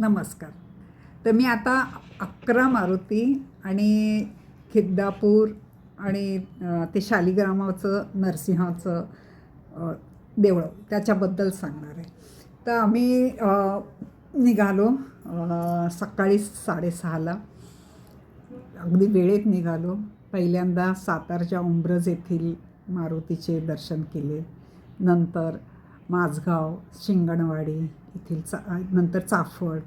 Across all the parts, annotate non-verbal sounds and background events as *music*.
नमस्कार. तर मी आता अकरा मारुती आणि खिद्दापूर आणि ते शालिग्रामाचं नरसिंहाचं देवळं त्याच्याबद्दल सांगणार आहे. तर आम्ही निघालो सकाळी साडेसहाला. अगदी वेळेत निघालो. पहिल्यांदा सातारच्या उंब्रज येथील मारुतीचे दर्शन केले. नंतर माझगाव शिंगणवाडी येथील चा नंतर चाफळ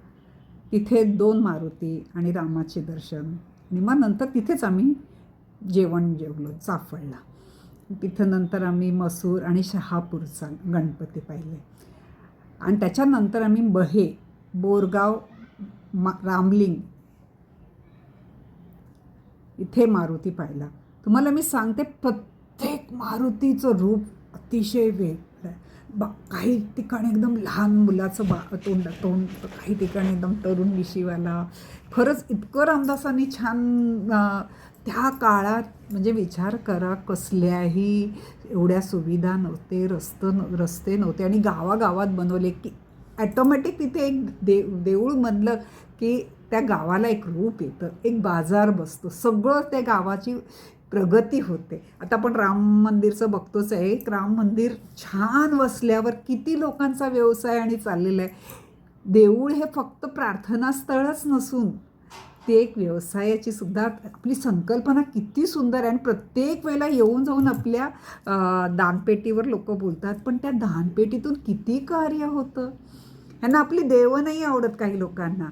तिथे दोन मारुती आणि रामाचे दर्शन. आणि मग नंतर तिथेच आम्ही जेवण जेवलो चाफळला. तिथं नंतर आम्ही मसूर आणि शहापूरचा गणपती पाहिले. आणि त्याच्यानंतर आम्ही बहे बोरगाव मा रामलिंग इथे मारुती पाहिला. तुम्हाला मी सांगते प्रत्येक मारुतीचं रूप अतिशय वेग बा काही ठिकाणी एकदम लहान मुलाचं बा तोंड तोंड काही ठिकाणी एकदम तरुण विशीवाला खरंच इतकं रामदासांनी छान त्या काळात म्हणजे विचार करा कसल्याही एवढ्या सुविधा नव्हते रस्त रस्ते नव्हते आणि गावागावात बनवले की ॲटोमॅटिक तिथे एक देव देऊळ म्हणलं की त्या गावाला एक रूप येतं एक बाजार बसतो. सगळं त्या गावाची प्रगती होते. आता आपण राम मंदिरचं बघतोच आहे. एक राम मंदिर छान वसल्यावर किती लोकांचा व्यवसाय आणि चाललेला आहे. देऊळ हे फक्त प्रार्थनास्थळच नसून ते एक व्यवसायाची सुद्धा आपली संकल्पना किती सुंदर आहे. आणि प्रत्येक वेळेला येऊन जाऊन आपल्या दानपेटीवर लोक बोलतात पण त्या दानपेटीतून किती कार्य होतं? ह्यांना आपली देवं नाही आवडत काही लोकांना.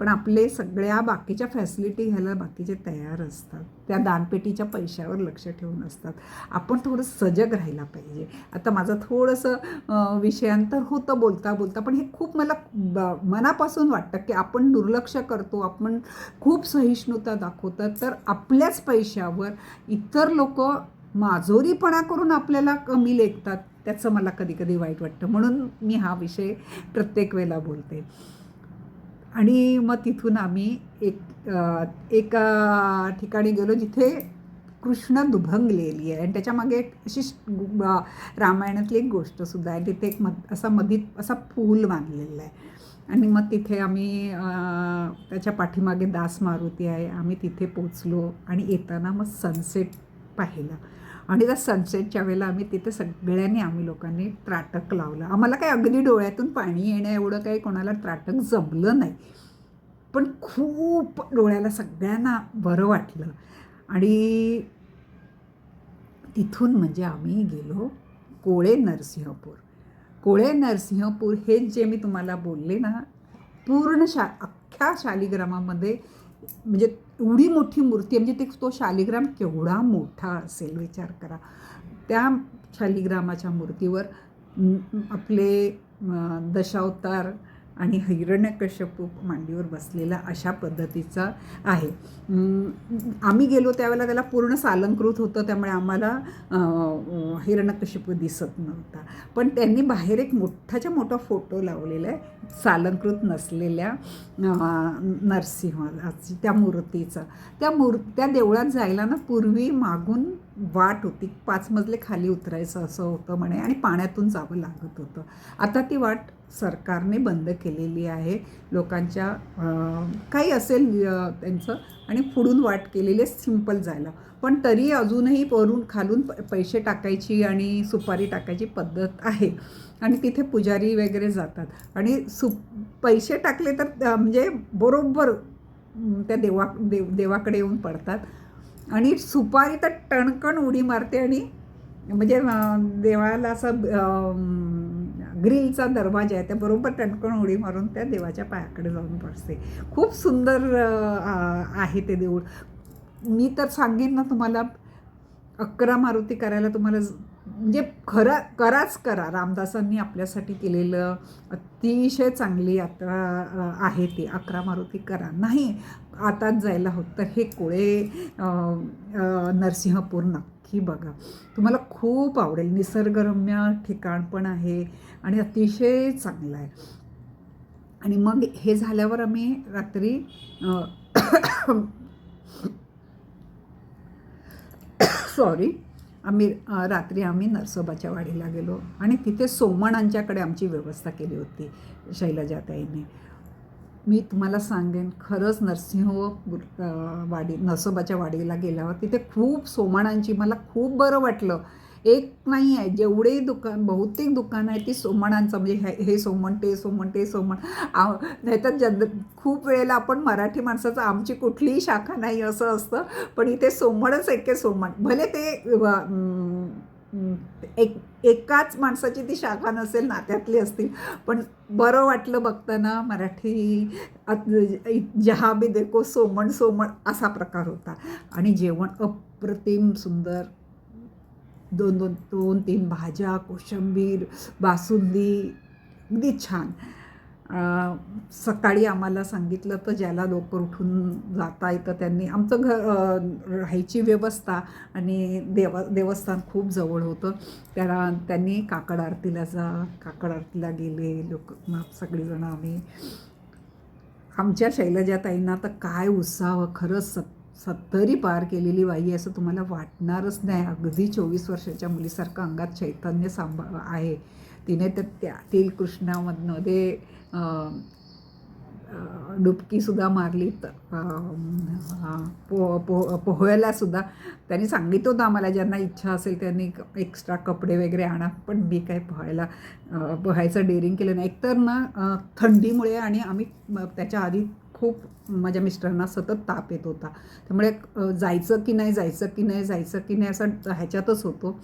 पण आपले सगळ्या बाकीच्या फॅसिलिटी घ्यायला बाकीचे तयार असतात. त्या दानपेटीच्या पैशावर लक्ष ठेवून असतात. आपण थोडं सजग राहायला पाहिजे. आता माझं थोडंसं विषयांतर होतं बोलता बोलता पण हे खूप मला ब- मनापासून वाटतं की आपण दुर्लक्ष करतो आपण खूप सहिष्णुता दाखवतात तर आपल्याच पैशावर इतर लोक माजोरीपणा करून आपल्याला कमी लेखतात त्याचं मला कधी कधी वाईट वाटतं. म्हणून मी हा विषय प्रत्येक वेळेला बोलते. आणि मग तिथून आम्ही एक एका ठिकाणी गेलो जिथे कृष्ण दुभंगलेली आहे. आणि त्याच्यामागे एक अशी रामायणातली एक गोष्टसुद्धा आहे. तिथे एक मध असा मधीत असा पूल बांधलेला आहे. आणि मग तिथे आम्ही त्याच्या पाठीमागे दास मारुती आहे. आम्ही तिथे पोचलो आणि येताना मग सनसेट पाहिला. आणि त्या सनसेटच्या वेळेला आम्ही तिथे सगळ्यांनी आम्ही लोकांनी त्राटक लावलं. आम्हाला काही अगदी डोळ्यातून पाणी येणं एवढं काही कोणाला त्राटक जमलं नाही. पण खूप डोळ्याला सगळ्यांना बरं वाटलं. आणि तिथून म्हणजे आम्ही गेलो कोळे नरसिंहपूर. कोळे नरसिंहपूर हे जे मी तुम्हाला बोलले ना पूर्ण शा अख्ख्या शालिग्रामामध्ये म्हणजे एवढी मोठी मूर्ती म्हणजे ते तो शालिग्राम केवढा मोठा असेल विचार करा. त्या शालिग्रामाच्या मूर्तीवर आपले दशावतार आणि हिरण्यकश्यपू मांडीवर बसलेला अशा पद्धतीचा आहे. आम्ही गेलो त्यावेळेला त्याला पूर्ण सालंकृत होतं त्यामुळे आम्हाला हिरण्यकश्यपू दिसत नव्हता. पण त्यांनी बाहेर एक मोठाच्या मोठा फोटो लावलेला आहे सालंकृत नसलेल्या नरसिंहाची त्या मूर्तीचा. त्या मूर् त्या देवळात जायला ना पूर्वी मागून वाट होती. पाच मजले खाली उतरायचं असं होतं म्हणे आणि पाण्यातून जावं लागत होतं. आता ती वाट सरकारने बंद केलेली आहे. लोकांच्या काही असेल त्यांचं आणि पुढून वाट केलेली आहे सिंपल जायला. पण तरी अजूनही वरून खालून पैसे टाकायची आणि सुपारी टाकायची पद्धत आहे. आणि तिथे पुजारी वगैरे जातात. आणि सु पैसे टाकले तर म्हणजे बरोबर त्या देवा देव देवाकडे येऊन पडतात. आणि सुपारी तर टणकण उडी मारते आणि म्हणजे देवाला असं ग्रिलचा दरवाजा आहे त्या बरोबर टणकण उडी मारून त्या देवाच्या पायाकडे जाऊन बसते. खूप सुंदर आहे ते देऊळ. मी तर सांगेन ना तुम्हाला अकरा मारुती करायला तुम्हाला म्हणजे खरा कराच करा. रामदासांनी आपल्यासाठी केलेलं अतिशय चांगली यात्रा आहे ती. अकरा मारुती करा. नाही आताच जायला होत तर हे कोळे नरसिंहपूर नक्की बघा. तुम्हाला खूप आवडेल. निसर्गरम्य ठिकाण पण आहे आणि अतिशय चांगलं आहे. आणि मग हे झाल्यावर आम्ही रात्री सॉरी *coughs* आम्ही रात्री आम्ही नरसोबाच्या वाडीला गेलो आणि तिथे सोमणांच्याकडे आमची व्यवस्था केली होती शैलजाताईने. मी तुम्हाला सांगेन खरंच नरसिंह वाडी नरसोबाच्या वाडीला गेल्यावर तिथे खूप सोमाणांची मला खूप बरं वाटलं. एक नाही आहे जेवढे दुकान बहुतेक दुकानं आहे ती सोमणांचं. म्हणजे हे हे सोमण ते सोमण ते सोमण. आ नाहीतर जन खूप वेळेला आपण मराठी माणसाचं आमची कुठलीही शाखा नाही असं असतं. पण इथे सोमणच एके सोमण. भले ते एक एकाच माणसाची ती शाखा नसेल नात्यातली असतील. पण बरं वाटलं बघताना मराठी जहाबी जहा बी देखो सोमण सोमण असा प्रकार होता. आणि जेवण अप्रतिम सुंदर. दोन दोन दोन तीन भाज्या कोशिंबीर बासुंदी. अगदी छान. सकाळी आम्हाला सांगितलं तर ज्याला लवकर उठून जाता येतं त्यांनी. आमचं घर राहायची व्यवस्था आणि देव देवस्थान खूप जवळ होतं. त्याला त्यांनी काकड आरतीला जा काकड आरतीला गेले लोक सगळीजणं आम्ही. आमच्या शैलजाताईंना तर काय उत्साह खरंच सत सत्तरी पार केलेली बाई आहे असं तुम्हाला वाटणारच नाही. अगदी चोवीस वर्षाच्या मुलीसारखं अंगात चैतन्य सांभा आहे. तिने तर त्यातील कृष्णामधमध्ये कृष्णामधनं ते डुबकीसुद्धा मारली पो पो पोहायलासुद्धा त्यांनी सांगितलं होतं आम्हाला ज्यांना इच्छा असेल त्यांनी एक्स्ट्रा कपडे वगैरे आणा पण मी काय पोहायला पोहायचं डेअरिंग केलं नाही. एकतर ना थंडीमुळे आणि आम्ही त्याच्या आधी खूप माझ्या मिस्टरांना सतत ताप येत होता. त्यामुळे जायचं की नाही जायचं की नाही जायचं की नाही असं ह्याच्यातच होतो.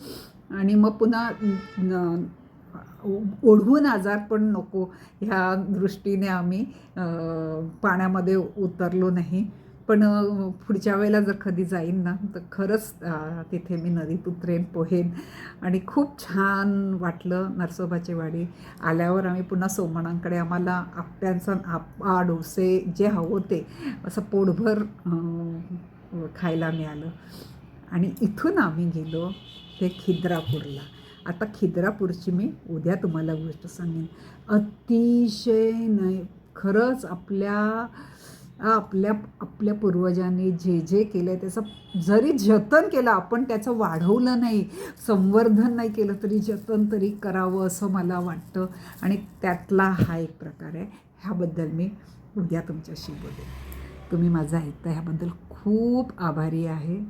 आणि मग पुन्हा ओढवून आजार पण नको ह्या दृष्टीने आम्ही पाण्यामध्ये उतरलो नाही. पण पुढच्या वेळेला जर कधी जाईन ना तर खरंच तिथे मी नदीत उतरेन पोहेन. आणि खूप छान वाटलं नरसोबाची वाडी. आल्यावर आम्ही पुन्हा सोमणांकडे आम्हाला आप्यांचा आप्पा डोसे जे हवं ते असं पोटभर खायला मिळालं. आणि इथून आम्ही गेलो ते खिद्रापूरला. आता खिद्रापूरची मी उद्या तुम्हाला गोष्ट सांगेन. अतिशय नाही खरंच आपल्या आपल्या आपल्या पूर्वजांनी जे जे केलं आहे त्याचं जरी जतन केलं आपण त्याचं वाढवलं नाही संवर्धन नाही केलं तरी जतन तरी करावं असं मला वाटतं. आणि त्यातला हा एक प्रकार आहे. ह्याबद्दल मी उद्या तुमच्याशी बोलेन. तुम्ही माझं ऐकता ह्याबद्दल खूप आभारी आहे.